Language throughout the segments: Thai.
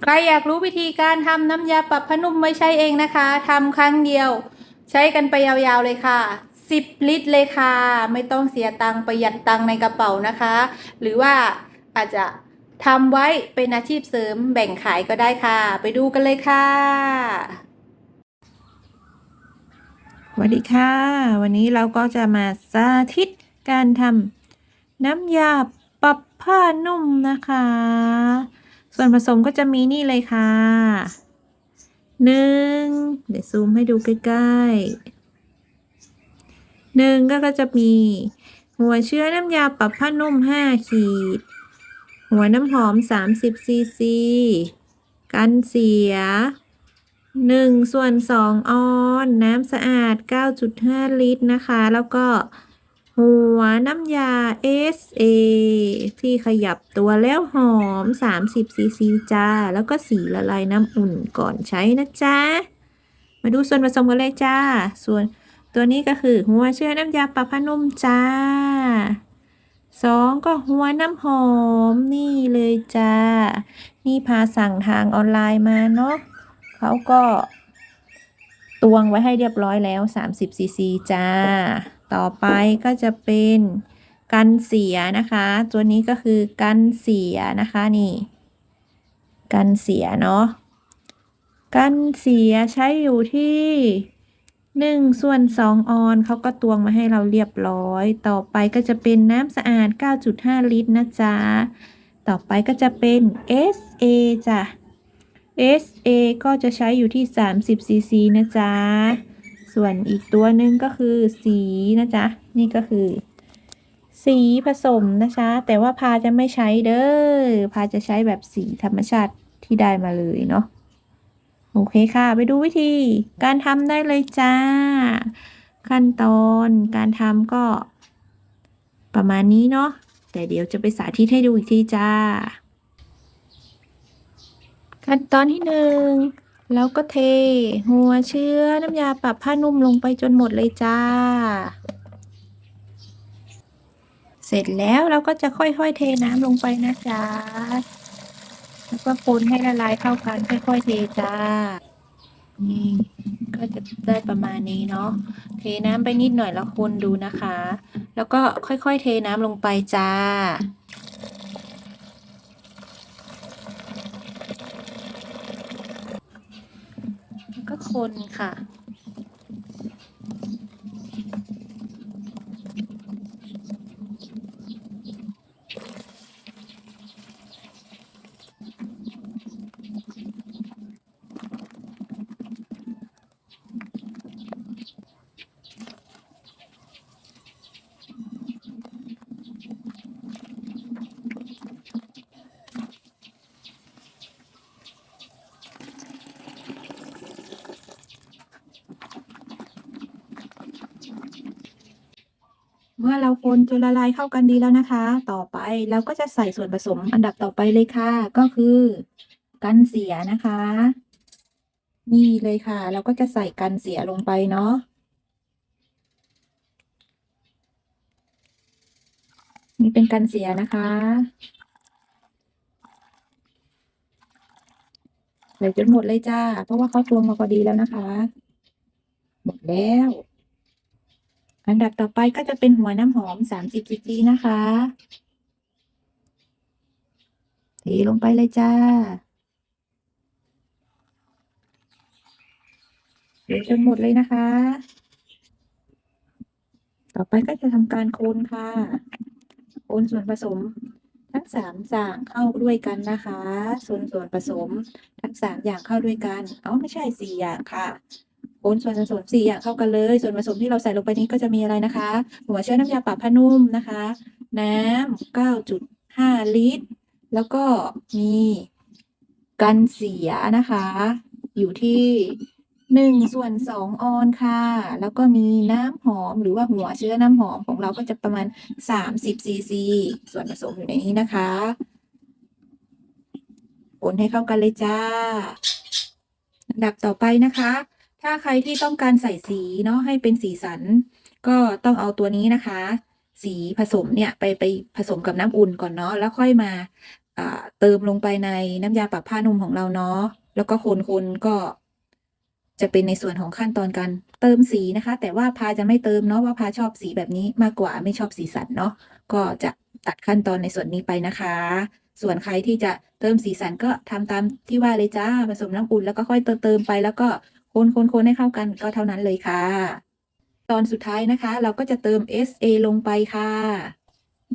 ใครอยากรู้วิธีการทำน้ำยาปรับผ้านุ่มไม่ใช้เองนะคะทำครั้งเดียว ใช้กันไปยาวๆเลยค่ะ10 ลิตรเลยค่ะ ไม่ต้องเสียตังค์ประหยัดตังค์ในกระเป๋านะคะ หรือว่าอาจจะทำไว้เป็นอาชีพเสริมแบ่งขายก็ได้ค่ะ ไปดูกันเลยค่ะสวัสดีค่ะ วันนี้เราก็จะมาสาธิตการทำน้ำยาปรับผ้านุ่มนะคะ ส่วนผสมก็จะมีนี่เลยค่ะหนึ่งเดี๋ยวซูมให้ดูใกล้ๆหนึ่งก็ก็จะมี หัวเชื้อน้ำยาปรับผ้านุ่ม 5 ขีด หัวน้ำหอม 30 ซีซี กันเสีย 1 ส่วน 2 ออน น้ำสะอาด 9.5 ลิตรนะคะ แล้วก็ หัวน้ำยา SA ที่ขยับตัวแล้วหอม 30 ซีซีจ้า แล้วก็สีละลายน้ำอุ่นก่อนใช้นะจ๊ะ มาดูส่วนผสมกันเลยจ้า ส่วนตัวนี้ก็คือหัวเชื้อน้ำยาปรับผ้านุ่มจ้าสองก็หัวน้ำหอมนี่เลยจ้า นี่พาสั่งทางออนไลน์มาเนาะเขาก็ตวงไว้ให้เรียบร้อยแล้ว 30ซีซีจ้า ต่อไปก็จะเป็นกันเสียนะคะ ตัวนี้ก็คือกันเสียนะคะนี่กันเสียเนาะกันเสียใช้อยู่ที่หนึ่งส่วนสองออนเขาก็ตวงมาให้เราเรียบร้อย ต่อไปก็จะเป็นน้ำสะอาด 9.5 ลิตรนะจ๊ะ ต่อไปก็จะเป็น SA จ้ะ SA ก็จะใช้อยู่ที่ 30ซีซีนะจ๊ะ ส่วนอีกตัวหนึ่งก็คือสีนะจ๊ะ นี่ก็คือ สีผสมนะจ๊ะ แต่ว่าพาจะไม่ใช้เด้อ พาจะใช้แบบสีธรรมชาติที่ได้มาเลยเนาะ โอเคค่ะ ไปดูวิธีการทำได้เลยจ้า ขั้นตอนการทำก็ประมาณนี้เนาะ แต่เดี๋ยวจะไปสาธิตให้ดูอีกทีจ้า ขั้นตอนที่หนึ่ง แล้วก็เท หัวเชื้อน้ำยาปรับผ้านุ่มลงไปจนหมดเลยจ้า เสร็จแล้วเราก็จะค่อยๆเทน้ำลงไปนะจ๊ะแล้วก็คนให้ละลายเข้ากันค่อยๆเทจ้า นี่ก็จะได้ประมาณนี้เนาะ เทน้ำไปนิดหน่อยแล้วคนดูนะคะ แล้วก็ค่อยๆเทน้ำลงไปจ้า แล้วก็ คนค่ะ มื่อเราคนจนละลายเข้ากันดีแล้วนะคะ ต่อไปเราก็จะใส่ส่วนผสมอันดับต่อไปเลยค่ะ ก็คือกันเสียนะคะ นี่เลยค่ะ เราก็จะใส่กันเสียลงไปเนาะนี่เป็นกันเสียนะคะใส่จนหมดเลยจ้า เพราะว่าเขาตวงมาพอดีแล้วนะคะ หมดแล้ว อันดับต่อไปก็จะเป็นหัวน้ำหอม 30ซีซีนะคะเทลงไปเลยจ้าเทจนหมดเลยนะคะ ต่อไปก็จะทำการโคนค่ะ โคนส่วนผสมทั้งสามอย่างเข้าด้วยกันนะคะ ส่วนส่วนผสมทั้งสามอย่างเข้าด้วยกัน เอ้าไม่ใช่สี่อย่างค่ะ คนส่วนผสมสี่อย่างเข้ากันเลย ส่วนผสมที่เราใส่ลงไปนี้ก็จะมีอะไรนะคะ หัวเชื้อน้ำยาปรับผ้านุ่มนะคะ น้ำเก้าจุดห้าลิตร แล้วก็มีกันเสียนะคะ อยู่ที่หนึ่งส่วนสองออนค่ะ แล้วก็มีน้ำหอมหรือว่าหัวเชื้อน้ำหอมของเราก็จะประมาณสามสิบซีซีส่วนผสมอยู่ในนี้นะคะคนให้เข้ากันเลยจ้าอันดับต่อไปนะคะ ถ้าใครที่ต้องการใส่สีเนาะให้เป็นสีสัน ก็ต้องเอาตัวนี้นะคะ สีผสมเนี่ยไปไปผสมกับน้ำอุ่นก่อนเนาะแล้วค่อยมาเติมลงไปในน้ำยาปรับผ้านุ่มของเราเนาะแล้วก็คนๆก็จะเป็นในส่วนของขั้นตอนการเติมสีนะคะ แต่ว่าพาจะไม่เติมเนาะว่าพาชอบสีแบบนี้มากกว่าไม่ชอบสีสันเนาะก็จะตัดขั้นตอนในส่วนนี้ไปนะคะ ส่วนใครที่จะเติมสีสันก็ทำตามที่ว่าเลยจ้าผสมน้ำอุ่นแล้วก็ค่อยเติมเติมไปแล้วก็ คนคนคนให้เข้ากันก็เท่านั้นเลยค่ะ ตอนสุดท้ายนะคะ เราก็จะเติม SA ลงไปค่ะ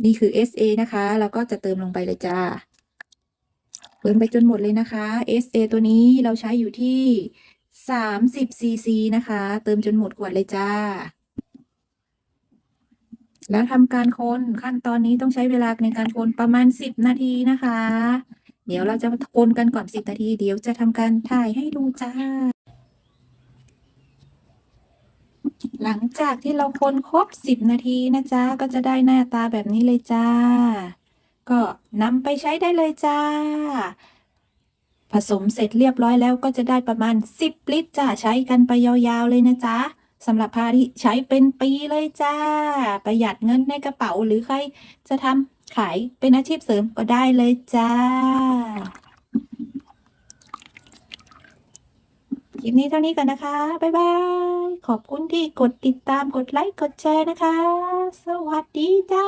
นี่คือ SA นะคะ เราก็จะเติมลงไปเลยจ้าเติมไปจนหมดเลยนะคะ SA ตัวนี้เราใช้อยู่ที่30 cc นะคะ เติมจนหมดขวดเลยจ้า แล้วทำการคนขั้นตอนนี้ต้องใช้เวลาในการคนประมาณ 10 นาทีนะคะ เดี๋ยวเราจะคนกันก่อน 10 นาที เดี๋ยวจะทำการถ่ายให้ดูจ้า หลังจากที่เราคนครบ 10 นาทีนะจ๊ะ ก็จะได้หน้าตาแบบนี้เลยจ้า ก็นำไปใช้ได้เลยจ้า ผสมเสร็จเรียบร้อยแล้วก็จะได้ประมาณ 10 ลิตรจ้า ใช้กันไปยาวๆเลยนะจ๊ะสำหรับพาที่ใช้เป็นปีเลยจ้า ประหยัดเงินในกระเป๋าหรือใครจะทำขายเป็นอาชีพเสริมก็ได้เลยจ้า ลิปนี้เท่านี้ก่อนนะคะ บ๊ายบาย ขอบคุณที่กดติดตามกดไลค์กดแชร์นะคะ สวัสดีจ้า